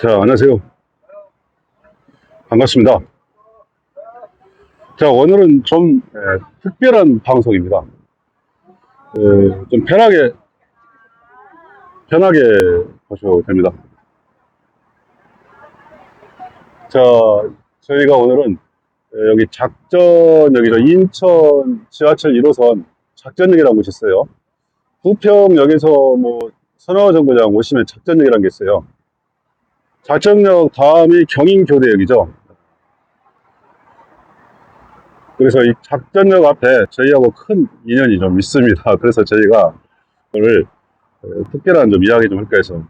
자, 안녕하세요. 반갑습니다. 자, 오늘은 좀 에, 특별한 방송입니다. 에, 좀 편하게, 편하게 보셔도 됩니다. 자, 저희가 오늘은 에, 여기 작전역이죠. 인천 지하철 1호선 작전역이라는 곳이 있어요. 부평역에서 뭐 선호 정거장 오시면 작전역이라는 게 있어요. 작전역 다음이 경인교대역이죠. 그래서 이 작전역 앞에 저희하고 큰 인연이 좀 있습니다. 그래서 저희가 오늘 어, 특별한 좀 이야기 좀 할까 해서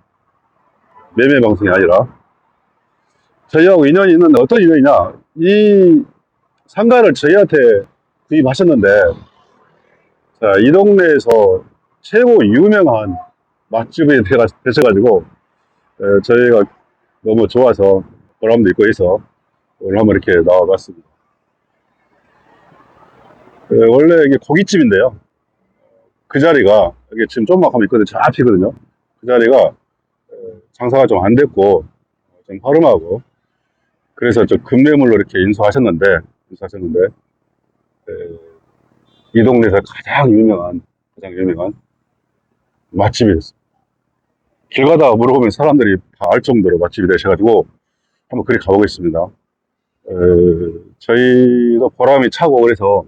매매 방송이 아니라 저희하고 인연이 있는데 어떤 인연이냐 이 상가를 저희한테 구입하셨는데 자, 이 동네에서 최고 유명한 맛집이 되셔가지고 에, 저희가 너무 좋아서 보람도 있고 해서 오늘 한번 이렇게 나와봤습니다. 에, 원래 이게 고깃집인데요. 그 자리가 여기 지금 조금만 가면 있거든요. 저 앞이거든요. 그 자리가 에, 장사가 좀 안 됐고 좀 허름하고 그래서 좀 급매물로 이렇게 인수하셨는데 인수하셨는데 에, 이 동네에서 가장 유명한 가장 유명한 맛집이 됐어요. 길 가다가 물어보면 사람들이 다 알 정도로 맛집이 되셔가지고 한번 그리 가보겠습니다. 어, 저희도 보람이 차고 그래서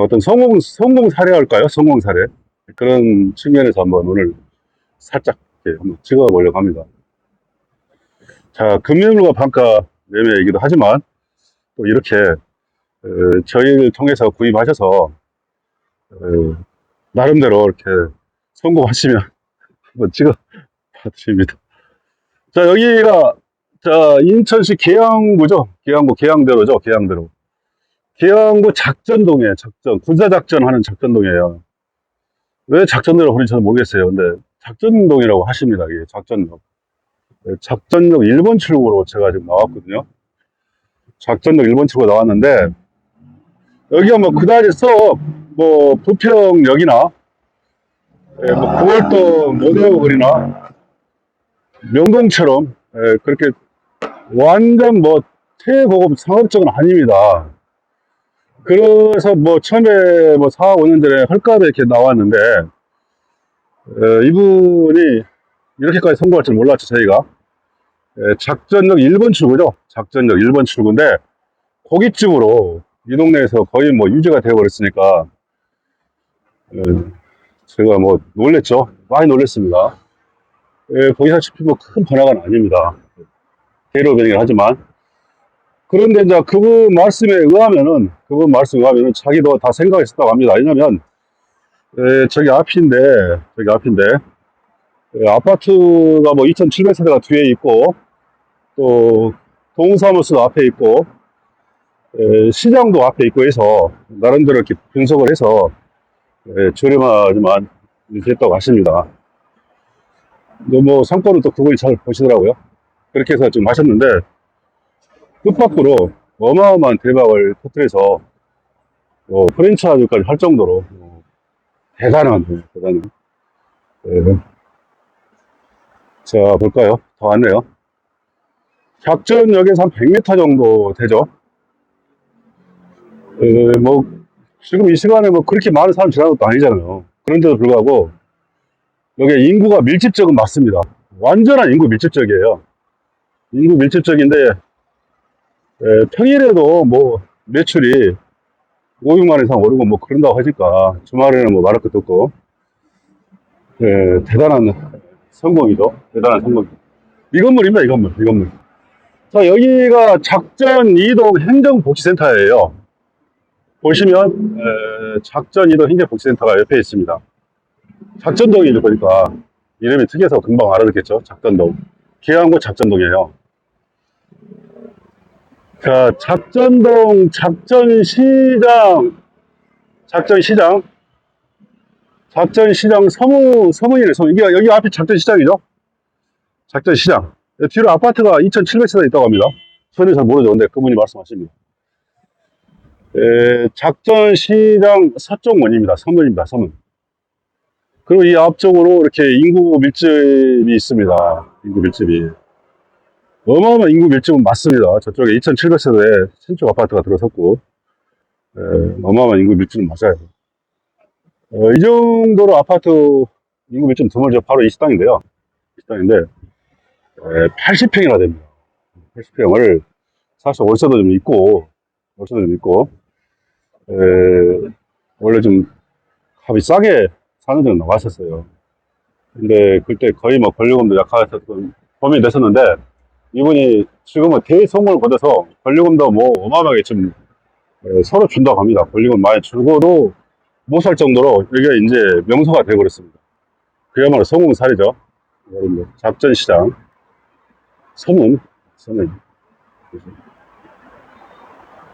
어떤 성공 성공 사례할까요? 성공 사례 그런 측면에서 한번 오늘 살짝 한번 찍어보려고 합니다. 자 금융물과 반가 매매이기도 하지만 또 이렇게 어, 저희를 통해서 구입하셔서 어, 나름대로 이렇게 성공하시면 한번 찍어 봐드립니다. 자, 여기가, 자, 인천시 계양구죠. 계양구, 계양대로죠. 계양대로. 계양구 작전동이에요. 작전. 군사작전 하는 작전동이에요. 왜 작전대로 그런지 저는 모르겠어요. 근데 작전동이라고 하십니다. 이게 작전역. 네, 작전역 1번 출구로 제가 지금 나왔거든요. 작전역 1번 출구로 나왔는데, 여기 가 뭐 그다지 썩뭐 부평역이나 예, 뭐 9월도 모델하고 그리나? 명동처럼 예, 그렇게 완전 뭐 최고급 상업적은 아닙니다. 그래서 뭐 처음에 뭐 4, 5년 전에 헐값에 이렇게 나왔는데 예, 이분이 이렇게까지 성공할 줄 몰랐죠 저희가. 예, 작전역 1번 출구죠? 작전역 1번 출구인데 고깃집으로 이 동네에서 거의 뭐 유지가 되어버렸으니까 예, 제가 뭐 놀랬죠. 많이 놀랬습니다. 예, 보시다시피 뭐 큰 변화가 아닙니다. 대로 변이긴 하지만. 그런데 이제 그분 말씀에 의하면은, 그분 말씀에 의하면은 자기도 다 생각했었다고 합니다. 왜냐면, 예, 저기 앞인데, 저기 앞인데, 예, 아파트가 뭐 2,700세대가 뒤에 있고, 또, 동사무소도 앞에 있고, 예, 시장도 앞에 있고 해서, 나름대로 이렇게 분석을 해서, 예, 저렴하지만 됐다고 하십니다. 뭐 상권은 또 그걸 잘 보시더라고요. 그렇게 해서 지금 하셨는데 끝밖으로 어마어마한 대박을 터뜨려서 어, 프랜차이즈까지 할 정도로 어, 대단한 예, 대단한 예. 자 볼까요? 더 왔네요. 작전역에서 한 100m 정도 되죠. 예, 뭐 지금 이 시간에 뭐 그렇게 많은 사람 지나는 것도 아니잖아요. 그런데도 불구하고 여기 인구가 밀집적은 맞습니다. 완전한 인구 밀집적이에요. 인구 밀집적인데 에, 평일에도 뭐 매출이 500만 이상 오르고 뭐 그런다고 하니까 주말에는 뭐 말할 것도 없고 에, 대단한 성공이죠. 대단한 성공. 이 건물입니다. 이 건물. 이 건물. 자 여기가 작전 이동 행정복지센터예요. 보시면 에, 작전 이동 행정복지센터가 옆에 있습니다. 작전동이죠 보니까 이름이 특이해서 금방 알아듣겠죠. 작전동. 계양구 작전동이에요. 자, 작전동 작전시장 작전시장 작전시장 서문 서문이네 서문 이게 여기 앞이 작전시장이죠. 작전시장 뒤로 아파트가 2,700세대 있다고 합니다. 저는 잘 모르죠. 근데 그분이 말씀하십니다. 에, 작전시장 서쪽문입니다. 서문입니다. 서문. 그리고 이 앞쪽으로 이렇게 인구 밀집이 있습니다. 인구 밀집이. 어마어마한 인구 밀집은 맞습니다. 저쪽에 2,700세대에 신축 아파트가 들어섰고, 에, 어마어마한 인구 밀집은 맞아요. 어, 이 정도로 아파트 인구 밀집 드물죠. 바로 이 식당인데요. 이 식당인데, 80평이나 됩니다. 80평을 사실 월세도 좀 있고, 월세도 좀 있고, 에, 원래 좀 값이 싸게 사는 데는 나왔었어요. 근데 그때 거의 뭐 권리금도 약화했었던 범위 됐었는데, 이분이 지금은 대성공을 거둬서 권리금도 뭐 어마어마하게 좀 에, 서로 준다고 합니다. 권리금 많이 주고도 못 살 정도로 이게 이제 명소가 되어버렸습니다. 그야말로. 여러분들 잡전시장 서문 서문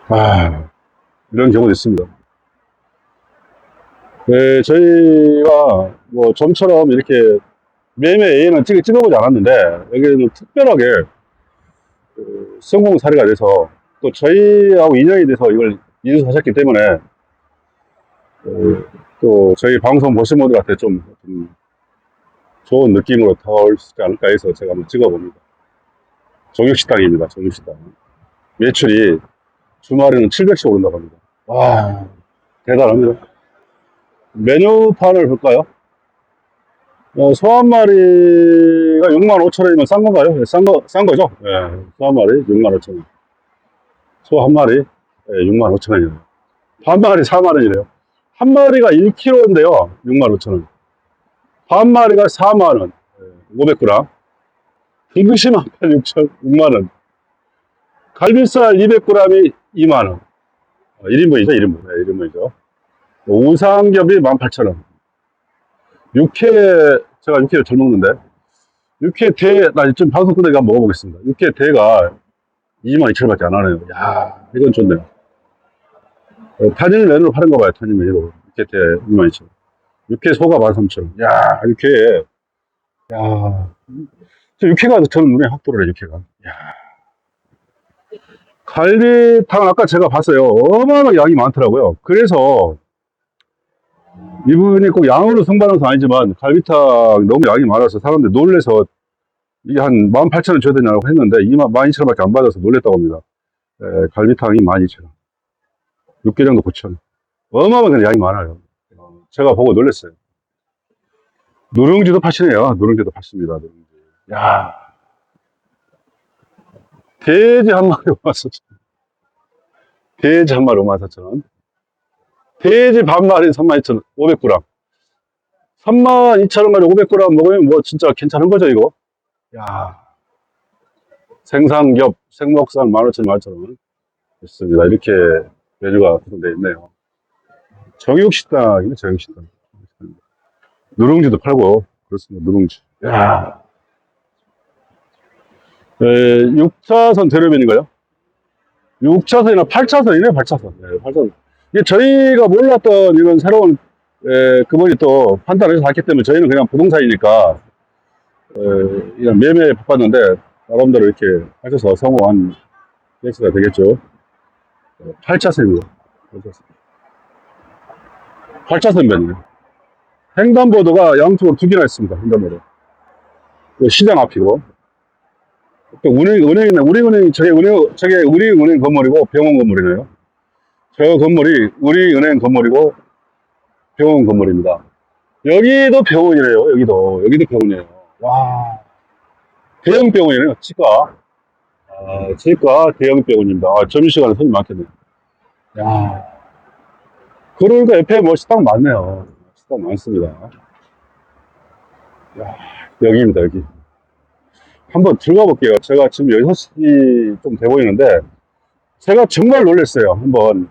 아 이런 경우도 있습니다. 네, 저희가 뭐 좀처럼 이렇게 매매 A는 찍어, 찍어보지 않았는데 여기는 특별하게 그 성공 사례가 돼서 또 저희하고 인연이 돼서 이걸 인수하셨기 때문에 어, 또 저희 방송 보신 분들한테 좀, 좀 좋은 느낌으로 있지 않을까 해서 제가 한번 찍어봅니다. 정육식당입니다. 정육식당. 매출이 주말에는 700씩 오른다고 합니다. 와, 대단합니다. 메뉴판을 볼까요? 어, 소 한 마리가 6만 5천 원이면 싼 건가요? 네, 싼 거, 싼 거죠? 예, 소한 마리 6만 5천 원. 소 한 마리 예, 6만 5천 원이네요. 반 마리 4만 원이래요. 한 마리가 1kg인데요. 6만 5천 원. 반 마리가 4만 원. 500g. 등심한 8 6천 6만 원. 갈비살 200g이 2만 원. 1인분이죠, 1인분. 네, 1인분이죠. 우상겹이 18,000원. 육회, 제가 육회를 잘 먹는데, 육회 대, 나 지금 방송 한번 먹어보겠습니다. 육회 대가 22,000원 밖에 안 하네요. 야 이건 좋네요. 어, 탄일 메뉴로 파는가 봐요, 탄일 메뉴로. 육회 대 22,000원. 육회 소가 13,000원. 야 육회, 야 저 육회가 저는 눈에 확 들어오네, 육회가. 야 갈비탕 아까 제가 봤어요. 어마어마하게 양이 많더라고요. 그래서 이분이 꼭 양으로 승부하는 건 아니지만 갈비탕 너무 양이 많아서 사람들 놀래서 이게 한 18,000원 줘야 되냐고 했는데 2만 12,000원밖에 안 받아서 놀랬다고 합니다. 에, 갈비탕이 12,000원. 육개장도 9,000원. 어마어마하게 양이 많아요. 어, 제가 보고 놀랐어요. 누룽지도 파시네요. 누룽지도 파십니다. 누룽지. 야 돼지 한 마리 54,000원. 돼지 한 마리 54,000원. 돼지 반 마리 32,000원. 500g. 32,000원까지 500g 먹으면 뭐 진짜 괜찮은 거죠, 이거? 야 생산겹, 생목살 15,000원, 11,000원. 있습니다. 이렇게 메뉴가 구성되어 있네요. 정육식당이네, 정육식당. 누룽지도 팔고, 그렇습니다. 누룽지. 야 6차선 대로변인가요? 6차선이나 8차선이네, 8차선. 네, 8차선. 이게 저희가 몰랐던 이런 새로운, 에, 그분이 또 판단을 해서 했기 때문에 저희는 그냥 부동산이니까, 에, 그냥 매매에 바빴는데, 나름대로 이렇게 하셔서 성공한 케이스가 되겠죠. 8차선입니다. 8차선. 8차선 변이에요. 횡단보도가 양쪽으로 두 개나 있습니다. 횡단보도. 그 시장 앞이고. 또 은행, 은행이네. 우리 은행, 저게 은행, 저게 우리 은행 건물이고 병원 건물이네요. 저 건물이 우리 은행 건물이고 병원 건물입니다. 여기도 병원이래요. 여기도. 여기도 병원이에요. 와. 대형 병원이네요. 치과. 아, 치과 대형 병원입니다. 아, 점심시간에 손님 많겠네요. 야. 그러니까 옆에 뭐 식당 많네요. 식당 많습니다. 야, 여기입니다, 여기. 한번 들어가 볼게요. 제가 지금 6시 좀 돼 보이는데, 제가 정말 놀랐어요. 한번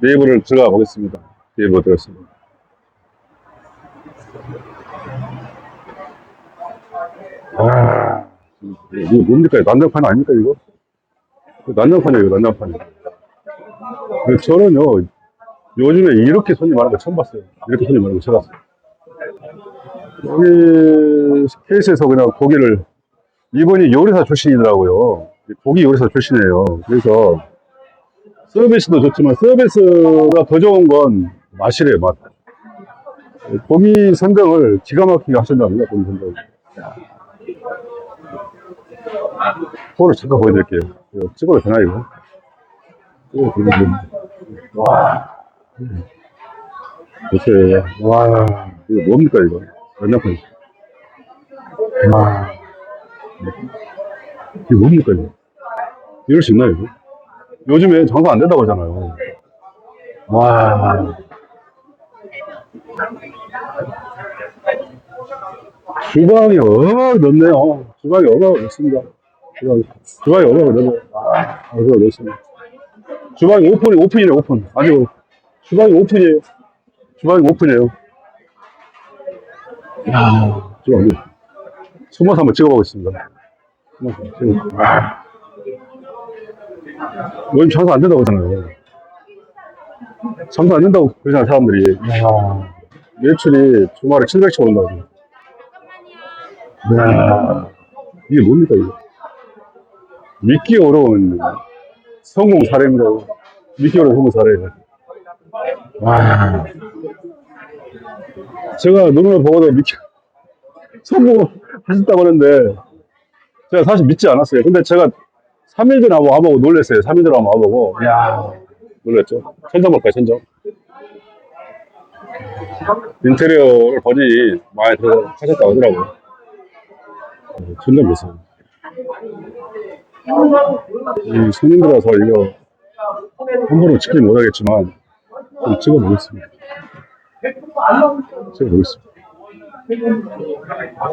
네이버를 들어가 보겠습니다. 네이버 들었습니다. 아, 이거 뭡니까? 난장판 아닙니까, 이거? 난장판이에요. 근데 저는요, 요즘에 이렇게 손님 많은 거 처음 봤어요. 이렇게 손님 많은 거 처음 봤어요. 여기 케이스에서 그냥 고기를, 이분이 요리사 출신이더라고요. 고기 요리사 출신이에요. 그래서 서비스도 좋지만 서비스가 더 좋은 건 맛이래요, 맛. 고기 선정을 기가 막히게 하신답니다, 고기 선정. 포를 잠깐 보여드릴게요. 이거 찍어도 되나, 이거? 찍어도 되나, 와. 보세요. 와. 이거 뭡니까, 이거? 연장판. 와. 이게 뭡니까, 이거? 이럴 수 있나, 이거? 요즘에 장사 안 된다고 하잖아요. 와. 주방이 어마어마하게 넓네요. 주방이 어마어마하게 넓습니다. 주방이, 주방이 어마어마하게 넓어요. 아, 어마어마하게 넓습니다. 주방이 오픈이, 오픈이네, 오픈. 아주, 주방이 오픈이에요. 주방이 오픈이에요. 이야, 주방이. 숨어서 한번 찍어보겠습니다. 아. 요즘 장사 안 된다고 하잖아요. 장사 안 된다고 그러잖아요, 사람들이. 이야, 매출이 주말에 700씩 온다고. 이야, 이게 뭡니까, 이거? 믿기 어려운 성공 사례입니다. 믿기 어려운 성공 사례. 와. 제가 눈으로 보고도 믿기, 성공하셨다고 하는데, 제가 사실 믿지 않았어요. 근데 제가 3일 전에 한번 와보고 놀랐어요. 3일 전에 한번 와보고. 이야, 놀랐죠. 천장 볼까요, 천장? 인테리어를 본인이 많이 들어가셨다고 하더라고요. 어, 천장 보세요. 이 손님들아서 이거 함부로 찍지 못하겠지만 좀 찍어보겠습니다. 찍어보겠습니다.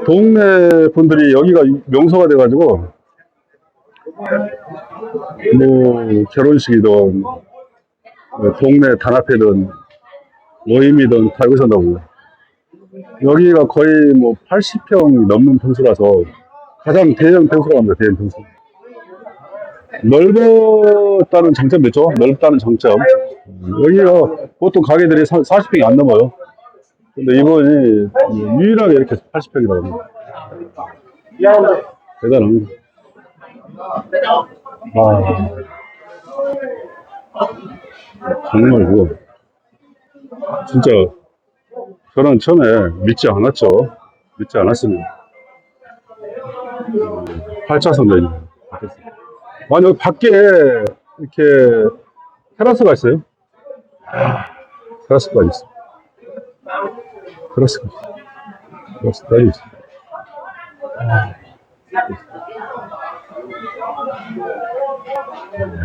동네 분들이 여기가 명소가 돼가지고 뭐 결혼식이든 뭐 동네 단합회든 모임이든 다 여기서 한다고 여기가 거의 뭐 80평이 넘는 평수라서 가장 대형 평수라고 합니다 대형 평수. 넓었다는 장점도 있죠 넓다는 장점. 여기가 보통 가게들이 40평이 안 넘어요 근데 이번이 유일하게 이렇게 80평이라고 합니다 대단합니다 아, 정말 그거 진짜 저는 처음에 믿지 않았죠. 믿지 않았습니다. 8차선 레인. 아니, 여기 밖에 이렇게 테라스가 있어요. 테라스가 있어. 테 라스가 있어. 테라스가 있어.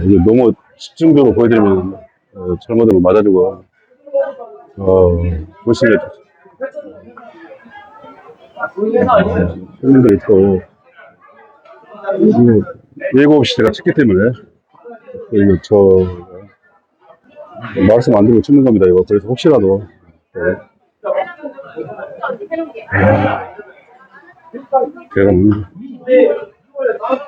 이게 너무 집중적으로 보여드리면 어, 잘못하면 맞아주고 어, 보시면 손님들이 또 이거 7시 제가 찍기 때문에 또 이거 저 말씀 안 드리고 찍는 겁니다 이거 그래서 혹시라도 네. 대단합니다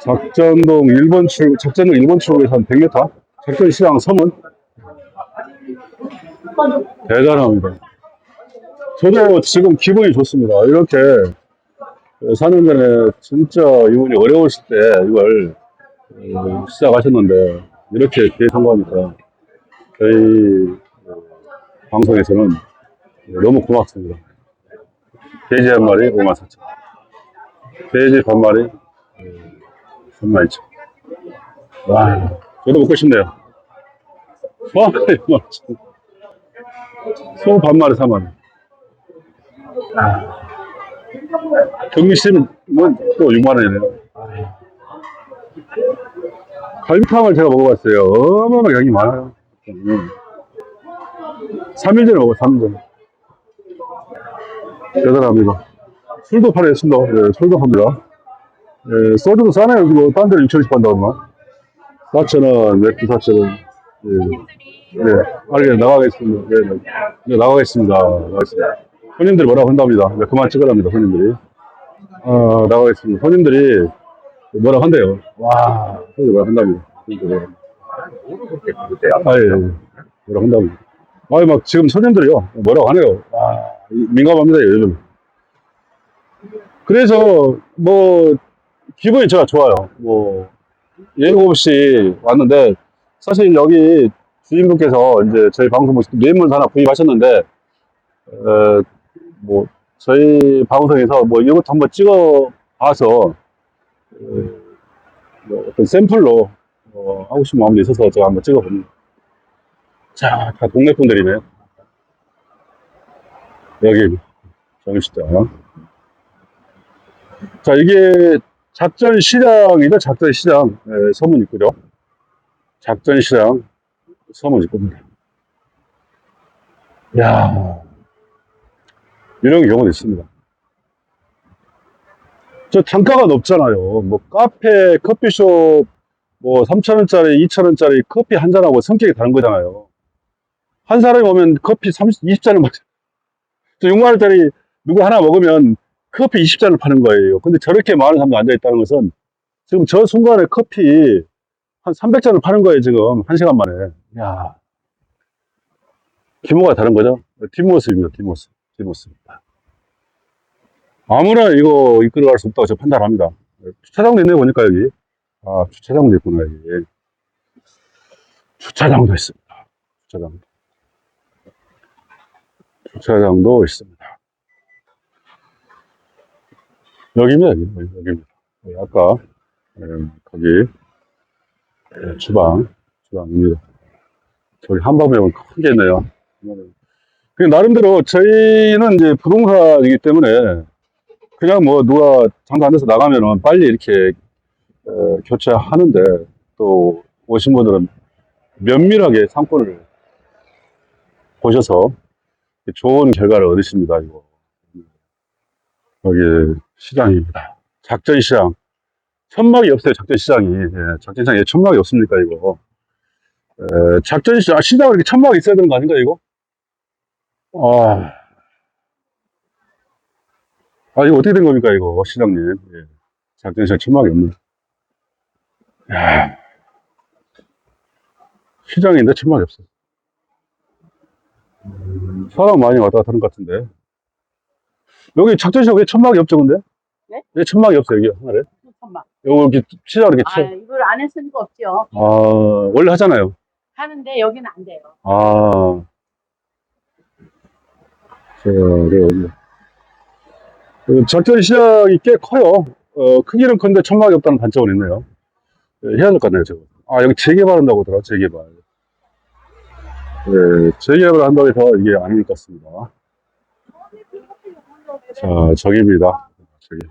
작전동 1번 출, 작전동 1번 출구에서 한 100m? 작전시장 섬은? 대단합니다. 저도 지금 기분이 좋습니다. 이렇게 4년 전에 진짜 이분이 어려우실 때 이걸 어, 시작하셨는데 이렇게 기회 성공하니까 저희 어, 방송에서는 너무 고맙습니다. 돼지 한 마리 5만 4천 돼지 반 마리 3만 2천 와 저도 먹고 싶네요. 와 소 반 마리 4만 경미심은 또 6만 원이네요. 갈비탕을 제가 먹어봤어요. 어마어마하게 양이 많아요. 음. 3일 전에 먹어요 3일 전에 대단합니다 술도 팔아요 술도 네, 술도 팝니다 예, 소주도 싸네요. 그거 딴 데는 6천원씩 판다고 막. 4천원, 맥주 4천원. 예. 네, 알게 나가겠습니다. 네, 네. 네, 나가겠습니다. 나가겠습니다. 손님들이 뭐라고 한답니다. 네, 그만 찍으랍니다, 손님들이. 어, 나가겠습니다. 손님들이 뭐라고 한대요. 와, 손님들이 뭐라고 한답니다. 손님들이. 아, 예, 예. 뭐라고 한답니다. 아니, 막 지금 손님들이요. 뭐라고 하네요. 와, 민감합니다, 요즘. 그래서, 뭐, 기분이 제가 좋아요. 뭐, 예고 없이 왔는데, 사실 여기 주인분께서 이제 저희 방송 뇌물 하나 구입하셨는데, 어, 뭐, 저희 방송에서 뭐 이것도 한번 찍어 봐서, 어, 뭐 어떤 샘플로 어, 하고 싶은 마음도 있어서 제가 한번 찍어봅니다. 자, 다 동네 분들이네. 여기 정시장. 자, 이게 작전 시장이죠. 작전 시장 예, 서문 입구죠. 작전 시장 서문 입구입니다. 야, 이런 경우도 있습니다. 저 단가가 높잖아요. 뭐 카페, 커피숍 뭐 3,000원짜리, 2,000원짜리 커피 한 잔하고 성격이 다른 거잖아요. 한 사람이 오면 커피 30, 20잔을 마셔. 저 6만원짜리 누구 하나 먹으면 커피 20잔을 파는 거예요. 근데 저렇게 많은 사람도 앉아있다는 것은 지금 저 순간에 커피 한 300잔을 파는 거예요, 지금. 한 시간 만에. 야 규모가 다른 거죠? 뒷모습입니다, 뒷모습. 뒷모습. 아무나 이거 이끌어갈 수 없다고 저 판단합니다. 주차장도 있네, 보니까 여기. 아, 주차장도 있구나, 여기. 주차장도 있습니다. 주차장도. 주차장도 있습니다. 여기입니다, 여기. 여기, 여기입니다. 여기 아까, 예, 거기, 예, 주방, 주방입니다. 저기 한밤에 오면 큰게 있네요. 그 나름대로 저희는 이제 부동산이기 때문에 그냥 뭐 누가 장사 안 돼서 나가면은 빨리 이렇게 어, 교체하는데 또 오신 분들은 면밀하게 상권을 보셔서 좋은 결과를 얻으십니다. 이거 여기 시장입니다. 작전 시장 천막이 없어요. 작전 시장이 예, 작전 시장에 천막이 없습니까 이거 에, 작전 시장 아, 시장에 이렇게 천막이 있어야 되는 거 아닌가 이거? 아, 아 이거 어떻게 된 겁니까 이거 시장님? 예. 작전 시장 천막이 없네. 야, 시장인데 천막이 없어. 사람 많이 왔다 갔다 하는 것 같은데. 여기 작전시장 왜 천막이 없죠, 근데? 네? 왜 천막이 없어, 여기 하나에? 잠깐만. 여기 이렇게 시장 이렇게 아, 쳐. 이걸 안 했을 리가 없죠. 아, 원래 하잖아요. 하는데 여기는 안 돼요. 아. 자, 여기. 작전 시장이 꽤 커요. 어, 크기는 큰데 천막이 없다는 단점은 있네요. 예, 해야 될 것 같네요, 저거. 아, 여기 재개발한다고 하더라, 재개발. 예, 재개발 한다고 해서 이게 아닐 것 같습니다. 자, 저기입니다. 저기.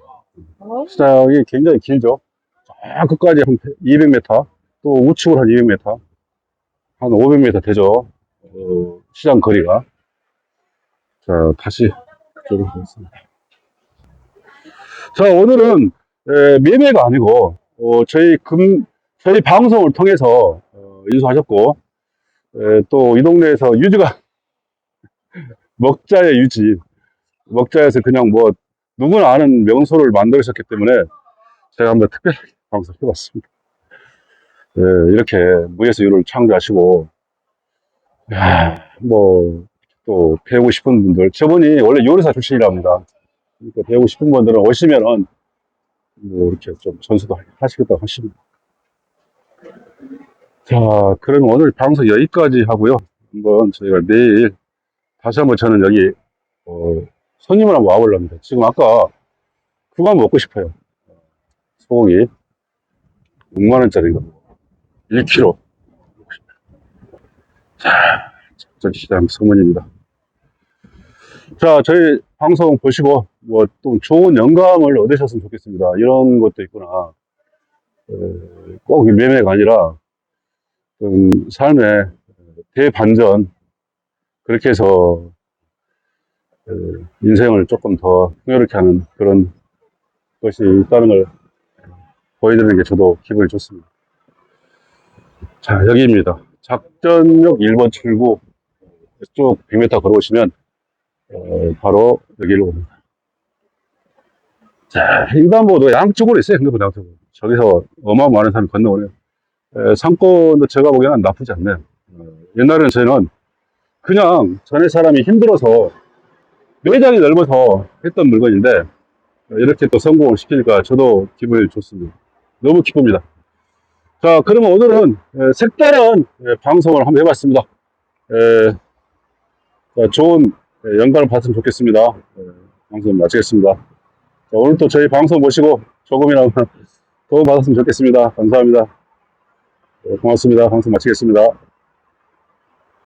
어? 시장이 굉장히 길죠. 저 끝까지 한 200m, 또 우측으로 한 200m, 한 500m 되죠. 어, 시장 거리가. 자, 다시 이쪽으로 가겠습니다. 자, 오늘은 에, 매매가 아니고 어, 저희 금 저희 방송을 통해서 어, 인수하셨고 에, 또 이 동네에서 유지가 먹자의 유지 먹자에서 그냥 뭐 누구나 아는 명소를 만들으셨기 때문에 제가 한번 특별하게 방송해봤습니다. 예, 이렇게 무에서 유를 창조하시고, 야, 뭐, 또 배우고 싶은 분들, 저분이 원래 요리사 출신이랍니다. 그러니까 배우고 싶은 분들은 오시면은, 뭐, 이렇게 좀 전수도 하시겠다고 하십니다. 자, 그러면 오늘 방송 여기까지 하고요. 한번 저희가 내일 다시 한번 저는 여기, 어, 손님을 한번 와보려고 합니다. 지금 아까 그거 한번 먹고 싶어요. 소고기 6만원짜리인가 1kg. 자, 작전시장 서문입니다. 자, 저희 방송 보시고 뭐 또 좋은 영감을 얻으셨으면 좋겠습니다. 이런 것도 있구나. 에, 꼭 매매가 아니라 좀 삶의 대반전 그렇게 해서 에, 인생을 조금 더 풍요롭게 하는 그런 것이 있다는 걸 보여드리는 게 저도 기분이 좋습니다. 자, 여기입니다. 작전역 1번 출구 쭉 100m 걸어오시면 어, 바로 여기로 옵니다. 자, 횡단보도 양쪽으로 있어요. 횡단보도 양쪽으로. 저기서 어마어마한 사람이 건너오네요. 에, 상권도 제가 보기에는 나쁘지 않네요. 어, 옛날에는 저희는 그냥 전에 사람이 힘들어서 매장이 넓어서 했던 물건인데 이렇게 또 성공을 시키니까 저도 기분이 좋습니다. 너무 기쁩니다. 자, 그러면 오늘은 에, 색다른 에, 방송을 한번 해봤습니다. 좋은 에, 영감을 받으면 좋겠습니다. 에, 방송 마치겠습니다. 자, 오늘 또 저희 방송 보시고 조금이나마 도움 받았으면 좋겠습니다. 감사합니다. 네, 고맙습니다. 방송 마치겠습니다.